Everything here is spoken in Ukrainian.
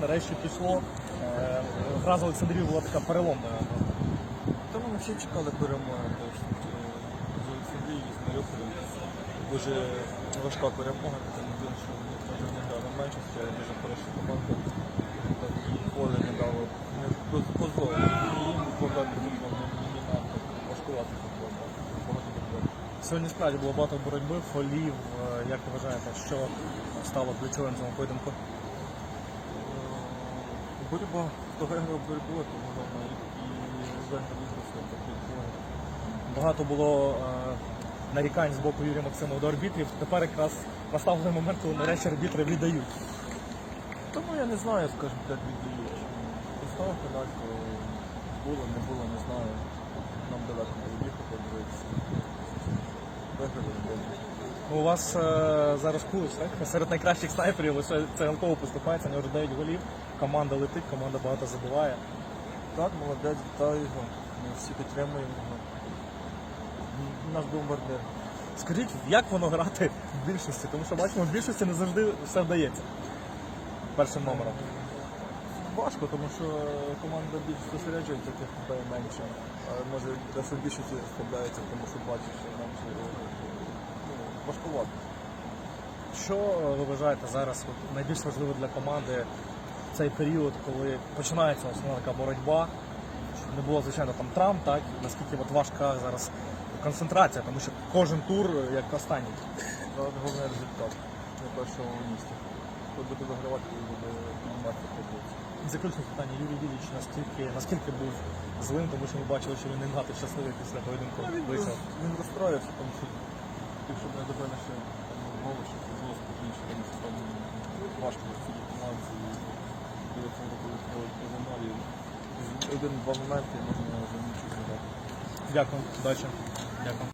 Нарешті пішло. Е, Гра з Олександрією була така переломною. Тому ми всі чекали перемоги. Е, з Олександрії, з Маріуполем. Дуже важка перемога, тому що ніхто не на Манчестері, але дуже хороша команда. І поле не дало. І їм так важкувати. Багато футболу. Сьогодні справді було багато боротьби, фолів. Е, Як ви вважаєте, що стало ключовим цьому поєдинку? Боротьба, хто виграв боротьбу, то можна і виграв. Багато було е, нарікань з боку Юрія Максимова до арбітрів. Тепер якраз настав той момент, коли нарешті арбітри віддають. Тому я не знаю, скажімо так, віддають. Поставив педальку, було, не було, не знаю. Нам далеко було їхати, дивитися. Ну, У вас е, зараз курс, так? Серед найкращих снайперів лише Циганков поступається, нього вже 9 голів. Команда летить, команда багато забиває. Так, молодець, вітаю його. Ми всі підтримуємо його. Наш бомбардир. Скажіть, як воно грати в більшості? Тому що бачимо, в більшості не завжди все вдається. Першим номером. Важко, тому що команда більш зосереджується, тих хапає менше. А може десь в більшості розслабляється, тому що бачиш, що менше важкувато. Що е, ви вважаєте зараз от, найбільш важливо для команди в цей період, коли починається основна така боротьба? Щоб не було, звичайно, там травм, так? Наскільки от важка зараз концентрація, тому що кожен тур е, як останній. Зараз головний результат на першому місці. Хто буде вигравати, той буде піднімати позицію. Заключне питання Юрій Віліч, наскільки, наскільки був злим, тому що ми бачили, що він не надто щасливий після поєдинку Ну, він, вийшов. він розстроївся, тому що якщо б не мене ще там мову, що це було спокійніше, тому що там важко в цій команді. Коли цього року відкривають позамалі, один-два моменти можна не. Дякую, удачі. Дякую.